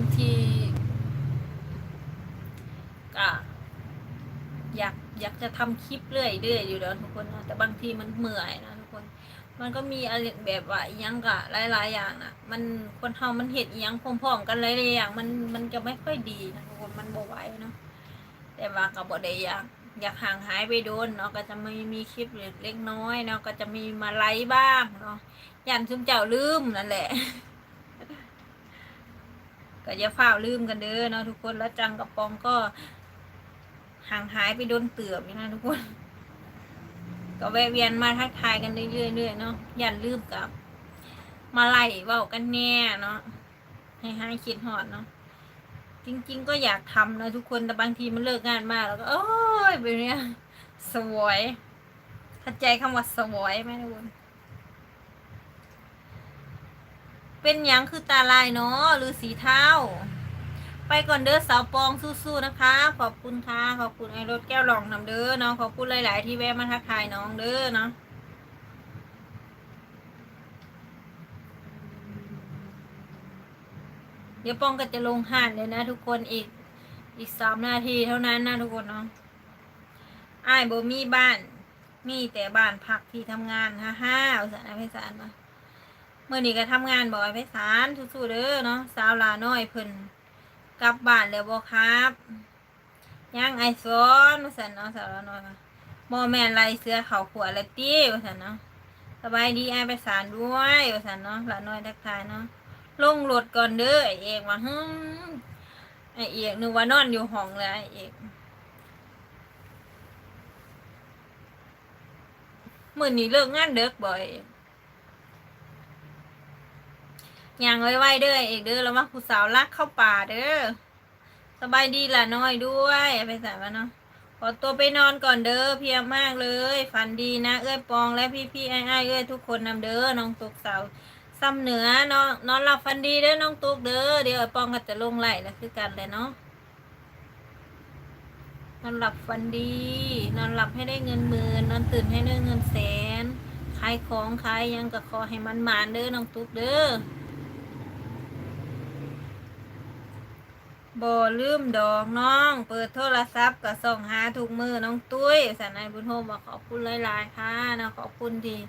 างทีก็อยากอยากจะทำคลิปเรื่อยเรื่อยๆอยู่แล้วทุกคนนะแต่บางทีมันเหนื่อยนะทุกคน มันก็มีอะไรแบบว่ายังกะหลาย ๆ อย่างนะมันคนเฮามันเห็ดยังพร้อมๆกันหลายๆอย่าง มันมันจะไม่ค่อยดีนะทุกคนมันบ่ไหวเนาะแต่ว่าก็บ่ได้อยากอยากห่างหายไปโดนเนาะก็จะไม่มีคลิปเล็กน้อยเนาะก็จะมีมาไลฟ์บ้างเนาะยันซุมเจ้าลืมนั่นแหละ ก็อย่าฝ้าลืมกันเด้อเนาะทุกคนแล้วจังกระปองก็ห่างหายไปโดนเตือบอยู่นะทุกคน ก็แวะเวียนมาทักทายกันเรื่อยๆเนาะอย่าลืมกับ มาไล่เว้ากันแน่เนาะให้ให้คิดหอดเนาะจริง ๆ ก็อยากทำนะทุกคนแต่บางทีมันเลิกงานมากแล้วก็โอ้ยแบบเนี้ยสวยเข้าใจคำว่าสวยไหมทุกคน เป็นหยังคือตาลายเนาะหรือสีเทาไปก่อนเด้อสาวปองสู้ๆนะคะ ขอบคุณค่ะ ขอบคุณไอรถแก้วหลองนำเด้อเนาะขอบคุณหลาย ๆ ที่แวะมาทักทายน้องเด้อเนาะเดี๋ยวปองก็จะลงห่านเลยนะ ทุกคนอีกอีกสามนาทีเท่านั้นนะทุกคนเนาะไอ้โบมีบ้าน มีแต่บ้านพักที่ทำงานฮ่าฮ่าอุตส่าห์นะพี่สารมา มื่อนี้ก็ทำงานบ่อยพี่สารสู้ๆเด้อเนาะสาวลาน้อยเพิ่นกลับบ้านแล้วบ่ครับยังไอซอนมาสันเนาะสาวลาน้อยค่ะบ่แม่นไรเสื้อเขาขวดละตี้ว่าสันเนาะสบายดีไอไปสารด้วยว่าสันเนาะลานน้อยทักทายเนาะลงรถก่อนเด้อไอเอกว่าฮึมไอเอกนึกว่านอนอยู่ห้องเลยไอเอกมื้อนี้เลิกงานเด็กบ่อย ยังไว้ไว้เด้อเอกเด้อแล้วว่าผู้สาวลักเข้าป่าเด้อสบายดีล่ะน้อยด้วยไปใส่มาเนาะขอตัวไปนอนก่อนเด้อเพียมากเลย ฝันดีนะ เอ้ยปองและพี่พี่ไอ้ไอ้เอ้ยทุกคนนำเด้อน้องตุกสาวซ้ำเหนือนาะนอนหลับฝันดีเด้อน้องตุกเด้อเดี๋ยวไอ้ปองก็จะลงไหลแล้วคือกันเลยเนาะนอนหลับฝันดี นอนหลับให้ได้เงินหมื่นนอนตื่นให้ได้เงินแสนขายของขายยังก็ขอให้มันมานเด้อน้องตุกเด้อ บ่ลืมดอกน้อง เปิดโทรศัพท์ก็ส่องหาทุกมือน้องตุ้ยสันนายบุญโฮมบอกขอบคุณหลายๆค่ะนะขอบคุณที่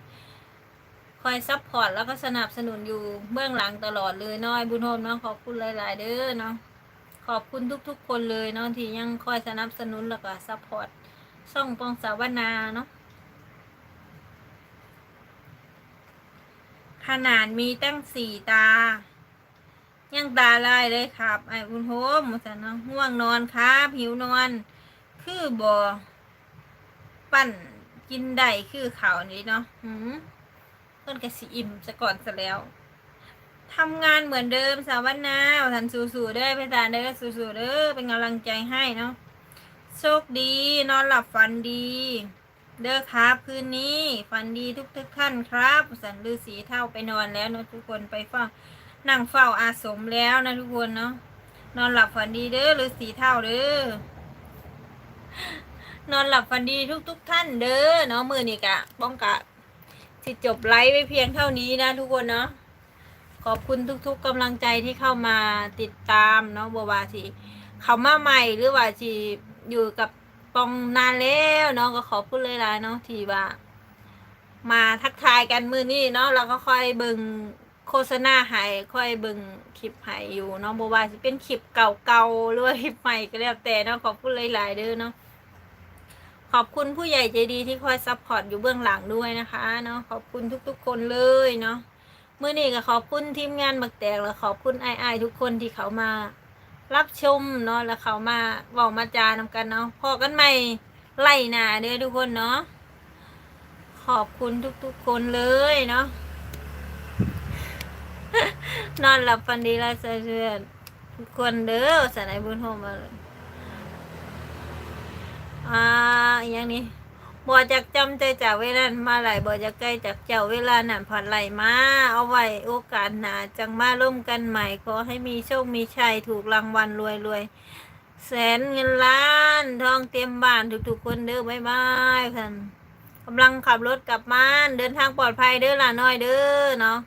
คอยซัพพอร์ตแล้วก็สนับสนุนอยู่เบื้องหลังตลอดเลยน้อยบุญโฮมเนาะขอบคุณหลายๆเด้อเนาะขอบคุณทุกๆ คนเลยเนาะที่ยังคอยสนับสนุนแล้วก็ซัพพอร์ตช่องปองสาวนาเนาะขนาดมีตั้งสี่ตา ยังตาลายเลยครับ ไอ้บุญโฮมมาสันนาะง่วงนอนครับหิวนอน คือบ่ปั่นกินได้คือเขานี้เนาะหืมเพิ่นกะสิอิ่มซะก่อนซะแล้วทำงานเหมือนเดิมสาวันนาว่าทันสู้ๆเด้อพี่ตาเด้อสู้ๆเด้อเป็นกำลังใจให้เนาะโชคดีนอนหลับฝันดี เด้อครับคืนนี้ฝันดีทุกทุกท่านครับ สันลือสีเท่าไปนอนแล้วเนาะทุกคนไปฟัง นั่งเฝ้าอาสมแล้วนะทุกคนเนาะนอนหลับฝันดีเด้อหรือสีเท่าเด้อนอนหลับฝันดีทุกๆทท่านเด้อเนาะมือนี่กะป้องกะสิจบไลฟ์ไปเพียงเท่านี้นะทุกคนเนาะขอบคุณทุก ๆกำลังใจที่เข้ามาติดตามเนาะบัวบาสิเขามาใหม่หรือว่าสิอยู่กับปองนานแล้วเนาะก็ขอบคุณเลยละเนาะที่ว่า มาทักทายกันมือนี้เนาะเราก็ค่อยเบิ่ง โฆษณาใหายค่อยเบิ่งคลิปใหายอยู่เนาะบ่ว่าสิเป็นคลิปเก่าๆหรือว่าคลิปใหม่ก็แล้วแต่เนาะขอบคุณหลายๆเด้อเนาะขอบคุณผู้ใหญ่ใจดีที่คอยซัพพอร์ตอยู่เบื้องหลังด้วยนะคะเนาะขอบคุณทุกๆคนเลยเนาะเมื่อนี้ก็ขอบคุณทีมงานบักแตกและขอบคุณไอ้ายๆทุกคนที่เขามารับชมเนาะแล้วเขามาบอกมาจานำกันเนาะพอกันใหม่ไล่หนาเด้อทุกคนเนาะขอบคุณทุกๆคนเลยเนาะ นอนหลับฝันดีแล้วเสื่อนทุกคนเด้อสายบุญโฮมมาเลยอ่าอย่างนี้บ่จากจำใจจากเวลานมาไหลบ่จากใกล้จากเจ้าเวลานั้นผ่านไหลมา เอาไว้โอกาสหนาจังมาร่วมกันใหม่ขอให้มีโชคมีชัยถูกรางวัลรวยรวยแสนเงินล้านทองเต็มบ้านทุกๆคนเด้อบ๊ายบายท่านกำลังขับรถกลับบ้านเดินทางปลอดภัยเด้อล่ะน้อยเด้อเนาะ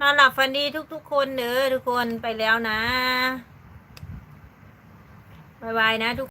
นอนหลับฝันดีทุกๆคนเด้อทุกคนไปแล้วนะบายบายนะทุก